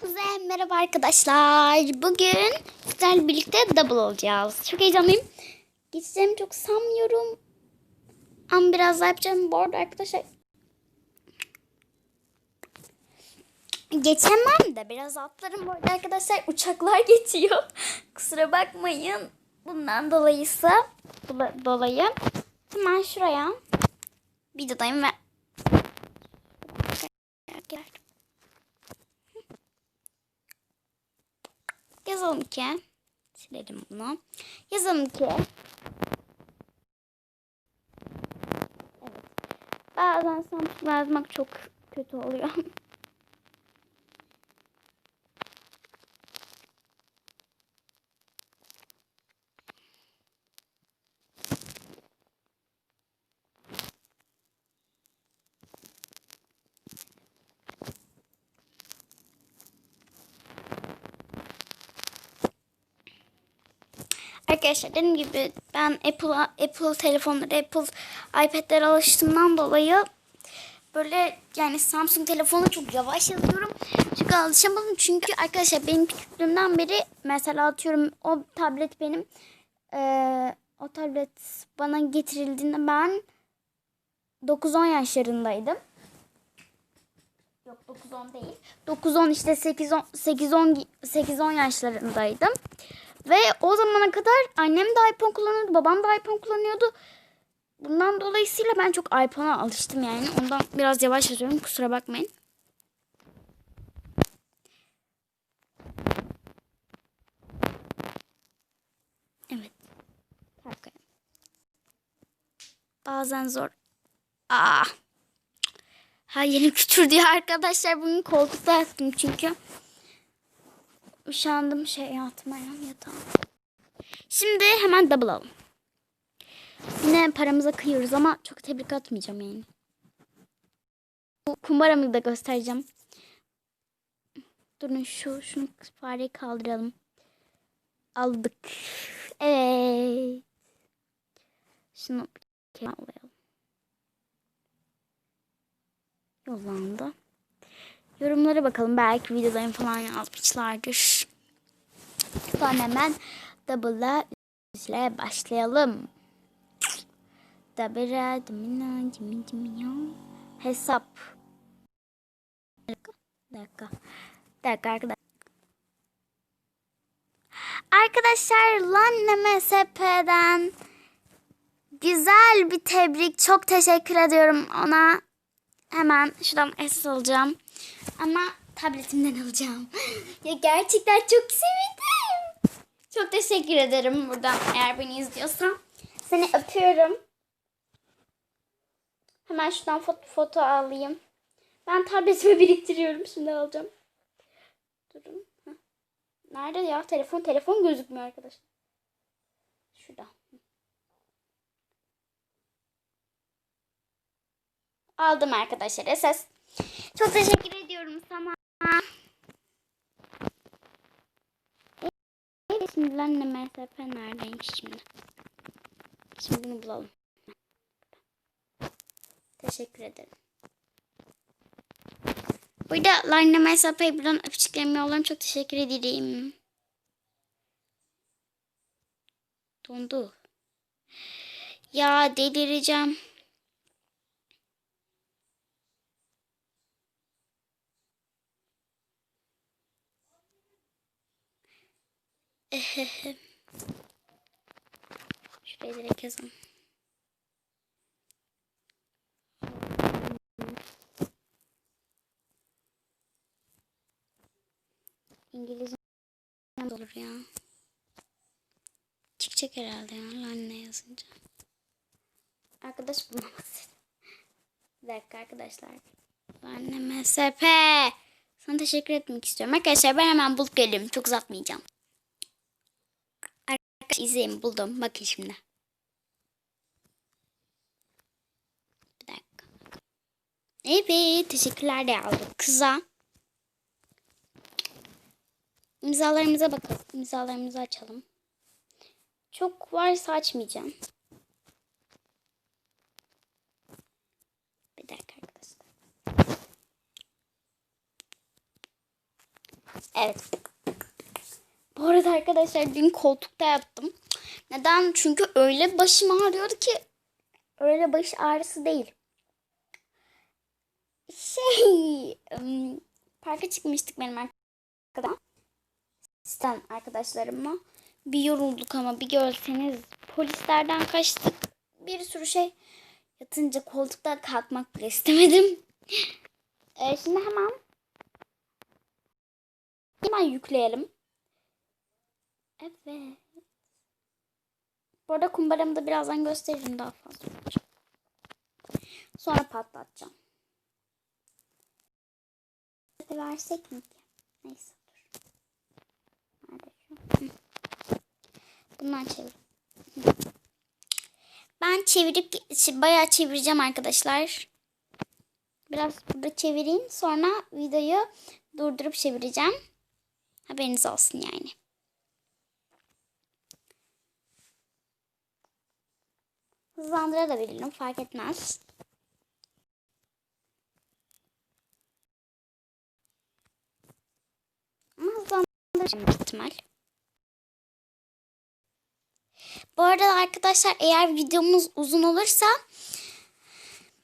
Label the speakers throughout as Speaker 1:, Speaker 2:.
Speaker 1: Herkese merhaba arkadaşlar. Bugün sizlerle birlikte double olacağız. Çok heyecanlıyım. Geçeceğimi çok sanmıyorum. Ama biraz daha yapacağım. Bu arada arkadaşlar geçemem de biraz atlarım bu arada arkadaşlar. Uçaklar geçiyor. Kusura bakmayın. Bundan dolayısı dola- dolayı hemen şuraya videodayım ve Yazalım ki silelim bunu. Yazalım ki Evet. Bazen Samsung yazmak çok kötü oluyor. Arkadaşlar dediğim gibi ben Apple Apple telefonları, Apple iPad'lere alıştığımdan dolayı böyle yani Samsung telefonu çok yavaş yazıyorum. Çünkü alışamadım. Çünkü arkadaşlar benim küçüklüğümden beri mesela atıyorum o tablet benim eee, o tablet bana getirildiğinde ben 9-10 yaşlarındaydım. Yok 9-10 değil. 9-10 işte 8-10 8-10 8-10 yaşlarındaydım. Ve o zamana kadar annem de iPhone kullanıyordu, babam da iPhone kullanıyordu. Bundan dolayısıyla ben çok iPhone'a alıştım yani. Ondan biraz yavaş yazıyorum kusura bakmayın. Evet. Bakın. Bazen zor. Aa. Her yerim küçüldü ya arkadaşlar. Bugün koltukta yattım çünkü. Üşendim şey yatmaya yatağa. Şimdi hemen double alalım. Yine paramıza kıyıyoruz ama çok tebrik atmayacağım yani. Bu kumbaramı da göstereceğim. Durun şu şunu fareyi kaldıralım. Aldık. Evet. Şunu bir alayım. Yollandı. Yorumlara bakalım. Belki videolarını falan yazmışlardır. Sonra hemen double'a üzere başlayalım. Double dimina dimi dimi ya. Hesap. Dakika. Dakika. Arkadaşlar. Arkadaşlar Lan MSP'den güzel bir tebrik. Çok teşekkür ediyorum ona. Hemen şuradan es alacağım. Ama tabletimden alacağım. ya gerçekten çok sevindim. Teşekkür ederim buradan eğer beni izliyorsan. Seni öpüyorum. Hemen şuradan foto, foto alayım. Ben tabletimi biriktiriyorum. Şimdi alacağım. Durun. Nerede ya? Telefon telefon gözükmüyor arkadaşlar. Şurada. Aldım arkadaşlar esas. Çok teşekkür ediyorum sana. Evet, şimdi lan ne MSP neredeymiş şimdi? Şimdi bunu bulalım. Teşekkür ederim. Burada Line MSP'yi buradan öpücüklerimi yollarım. Çok teşekkür ederim. Dondu. Ya delireceğim. Şuraya direkt yazalım. İngilizce olur ya. Çıkacak herhalde ya anne yazınca. Arkadaş bulamaz. Bir dakika arkadaşlar. Anne SP. Sana teşekkür etmek istiyorum. Arkadaşlar ben hemen bulup gelirim. Çok uzatmayacağım. İzleyin buldum. Bakın şimdi. Bir dakika. Evet teşekkürler de aldık. Kıza. İmzalarımıza bakalım. İmzalarımızı açalım. Çok varsa açmayacağım. Bir dakika arkadaşlar. Evet. Bu arada arkadaşlar dün koltukta yattım. Neden? Çünkü öyle başım ağrıyordu ki öyle baş ağrısı değil. Şey, parka çıkmıştık benim arkadaşım. Sen arkadaşlarımla. Bir yorulduk ama bir görseniz polislerden kaçtık. Bir sürü şey yatınca koltuktan kalkmak bile istemedim. Ee, şimdi hemen hemen yükleyelim. Evet. Bu arada kumbaramı da birazdan gösteririm daha fazla. Sonra patlatacağım. Versek mi ki? Neyse dur. Nerede şu? Bundan çevir. Ben çevirip bayağı çevireceğim arkadaşlar. Biraz burada çevireyim. Sonra videoyu durdurup çevireceğim. Haberiniz olsun yani. Hızlandırabilirim fark etmez. Ama hızlandıracağım ihtimal. Bu arada arkadaşlar eğer videomuz uzun olursa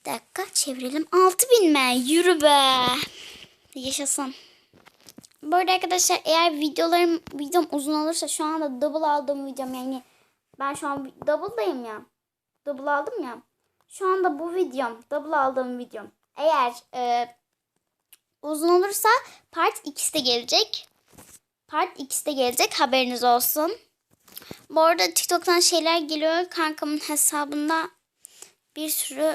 Speaker 1: bir dakika çevirelim. 6000 mi? Yürü be. Yaşasın. Bu arada arkadaşlar eğer videolarım videom uzun olursa şu anda double aldığım videom yani ben şu an double'dayım ya. Double aldım ya. Şu anda bu videom double aldığım videom. Eğer e, uzun olursa part 2'si de gelecek. Part 2'si de gelecek haberiniz olsun. Bu arada TikTok'tan şeyler geliyor. Kankamın hesabında bir sürü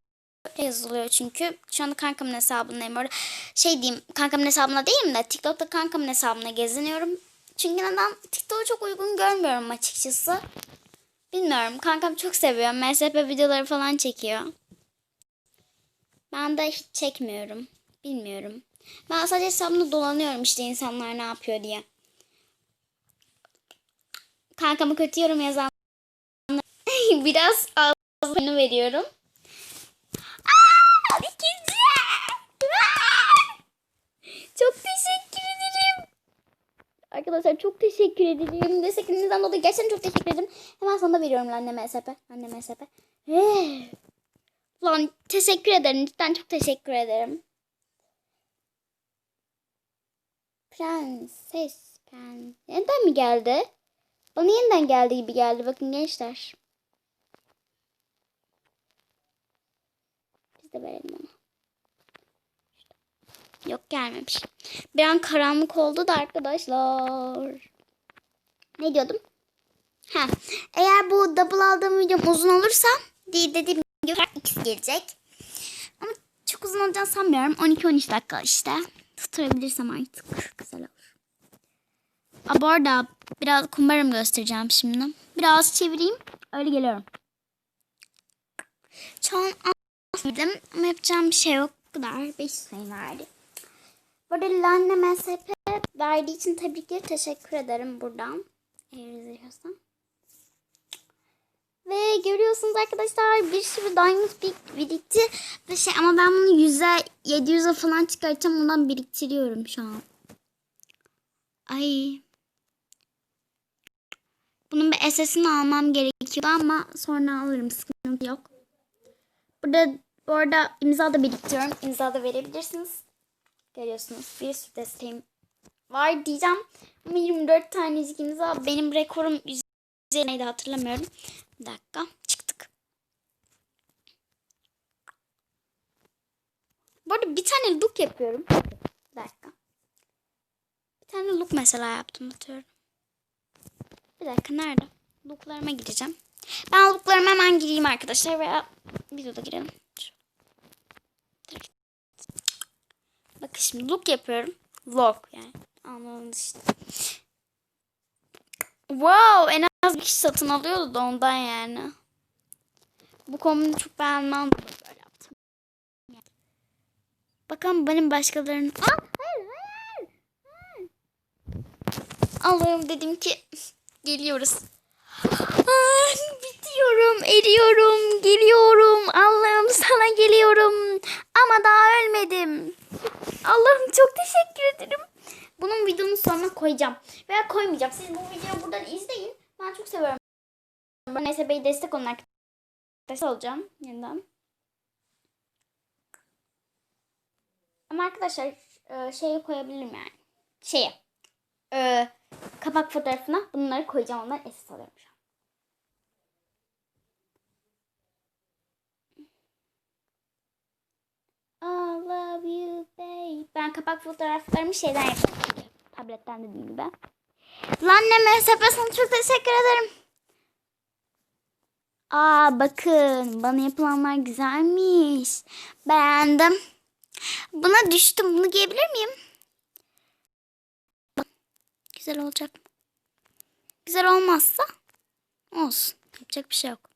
Speaker 1: yazılıyor çünkü. Şu anda kankamın hesabındayım. Orada şey diyeyim kankamın hesabına değilim de TikTok'ta kankamın hesabına geziniyorum. Çünkü neden TikTok'u çok uygun görmüyorum açıkçası. Bilmiyorum. Kankam çok seviyor. MSP videoları falan çekiyor. Ben de hiç çekmiyorum. Bilmiyorum. Ben sadece hesabımda dolanıyorum işte insanlar ne yapıyor diye. Kankamı kötü yorum yazan biraz ağzını veriyorum. Aa, ikinci. Aa! Çok teşekkür ederim. Arkadaşlar çok teşekkür ederim. Desteklerinizden dolayı gerçekten çok teşekkür ederim. Hemen sana veriyorum anneme SP. Anneme. Hey. Lan teşekkür ederim. Cidden çok teşekkür ederim. Prenses. Pren... Neden mi geldi? Bana yeniden geldi gibi geldi. Bakın gençler. Biz de verelim ona. Yok gelmemiş. Bir an karanlık oldu da arkadaşlar. Ne diyordum? Ha, eğer bu double aldığım videom uzun olursa dediğim gibi ikisi gelecek. Ama çok uzun olacağını sanmıyorum. 12-13 dakika işte. Tutturabilirsem artık güzel olur. Aa, bu arada biraz kumbarımı göstereceğim şimdi. Biraz çevireyim. Öyle geliyorum. Şu an aldım ama yapacağım bir şey yok. Bu kadar. 5 sayı verdi. Bu arada Lanne MSP verdiği için tebrikler teşekkür ederim buradan. Eğer izliyorsan. Ve görüyorsunuz arkadaşlar bir sürü Diamond birikti. Ve şey ama ben bunu 100'e 700'e falan çıkartacağım. Ondan biriktiriyorum şu an. Ay. Bunun bir SS'ini almam gerekiyordu ama sonra alırım. Sıkıntı yok. Burada bu arada imza da biriktiriyorum. İmza da verebilirsiniz. Görüyorsunuz bir sürü desteğim var diyeceğim. Ama 24 tanecik imza benim rekorum üzerindeydi hatırlamıyorum. Bir dakika çıktık. Bu arada bir tane look yapıyorum. Bir dakika. Bir tane look mesela yaptım atıyorum. Bir dakika nerede? Looklarıma gireceğim. Ben looklarıma hemen gireyim arkadaşlar veya videoda girelim. Bakın şimdi look yapıyorum. Vlog yani. Anladınız işte. Wow en az bir kişi satın alıyordu da ondan yani. Bu kombini çok beğenmem. Böyle yaptım. Bakalım benim başkalarının... Aa, hayır hayır. hayır. Allah'ım dedim ki geliyoruz. Aa, bitiyorum, eriyorum, geliyorum. Allah'ım sana geliyorum. Ama daha ölmedim. Allah'ım çok teşekkür ederim. bunun videonun sonuna koyacağım. Veya koymayacağım. Siz bu videoyu buradan izleyin. Ben çok seviyorum. Ben Bey destek olun arkadaşlar olacağım yeniden. Ama arkadaşlar e, şeye koyabilirim yani. Şeye. Kapak fotoğrafına bunları koyacağım. Ondan esas alıyorum şu an. I love you babe. Ben kapak fotoğraflarımı şeyden yapıyorum. Tabletten dediğim gibi. Lan ne sana çok teşekkür ederim. Aa bakın bana yapılanlar güzelmiş. Beğendim. Buna düştüm. Bunu giyebilir miyim? Güzel olacak mı? Güzel olmazsa olsun. Yapacak bir şey yok.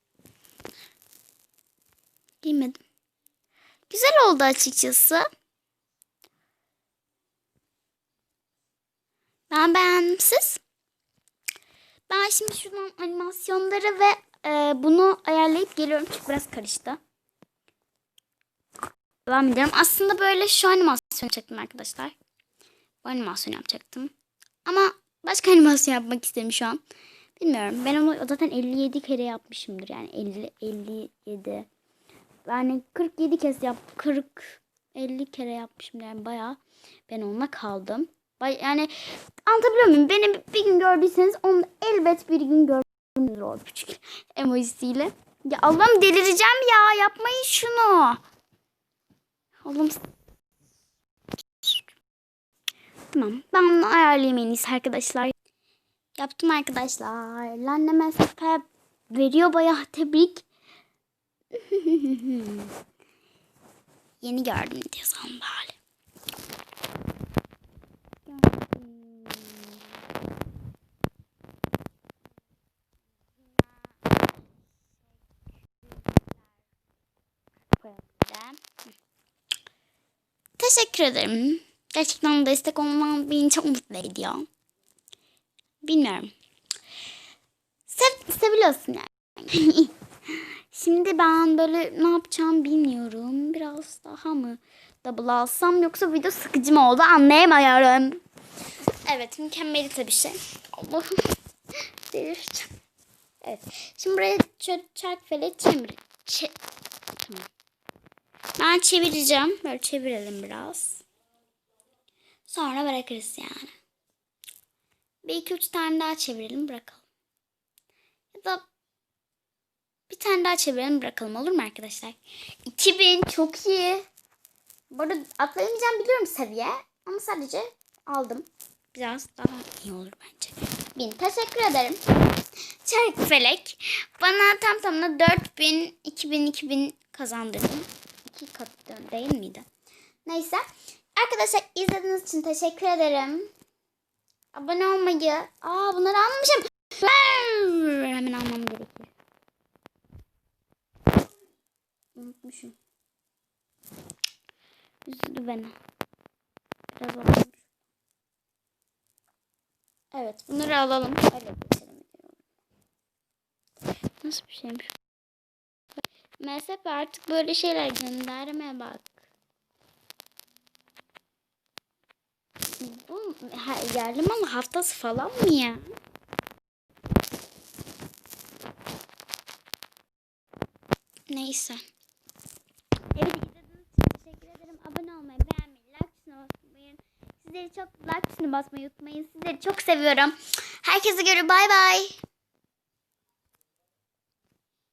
Speaker 1: Giymedim. Güzel oldu açıkçası. Ben beğendim siz. Ben şimdi şuradan animasyonları ve e, bunu ayarlayıp geliyorum çünkü biraz karıştı. Devam ediyorum. Aslında böyle şu animasyon yapacaktım arkadaşlar. Bu animasyon yapacaktım. Ama başka animasyon yapmak istedim şu an. Bilmiyorum. Ben onu zaten 57 kere yapmışımdır. Yani 50 57. Yani 47 kez yap 40 50 kere yapmışım yani bayağı ben onunla kaldım. Bay, yani anlatabiliyor muyum? Beni bir gün gördüyseniz onu elbet bir gün gördüğünüz o küçük emojisiyle. Ya Allah'ım delireceğim ya. Yapmayın şunu. Allah'ım. Tamam. Ben bunu ayarlayayım en iyisi arkadaşlar. Yaptım arkadaşlar. Lanne mesafe veriyor bayağı tebrik. Yeni gördüm diye bari. Teşekkür ederim. Gerçekten destek olman beni çok mutlu ediyor. Bilmiyorum. Sev, seviyorsun yani. Şimdi ben böyle ne yapacağım bilmiyorum. Biraz daha mı double alsam yoksa video sıkıcı mı oldu anlayamıyorum. Evet mükemmel tabii şey. Allah'ım delireceğim. Evet. Şimdi buraya çark fele çemir. Çe tamam. Ben çevireceğim. Böyle çevirelim biraz. Sonra bırakırız yani. Bir iki üç tane daha çevirelim bırakalım. Ya da bir tane daha çevirelim bırakalım olur mu arkadaşlar? 2000 çok iyi. Bu atlayamayacağım biliyorum seviye. Ama sadece aldım. Biraz daha iyi olur bence. Bin teşekkür ederim. Çarık Felek. Bana tam tamına 4000, 2000, 2000 kazandırdın. İki kat değil miydi? Neyse. Arkadaşlar izlediğiniz için teşekkür ederim. Abone olmayı. Aa bunları almamışım. Hemen almam gerekiyor. Unutmuşum. Üzdü beni. Biraz olmuş. Evet bunları alalım. Öyle geçelim. Nasıl bir şeymiş? MSP artık böyle şeyler gönderme bak. Bu yerli malı haftası falan mı ya? Neyse. Ederim. Abone olmayı, beğenmeyi, like tuşuna basmayı. Sizleri çok like tuşuna basmayı unutmayın. Sizleri çok seviyorum. Herkese göre bay bay.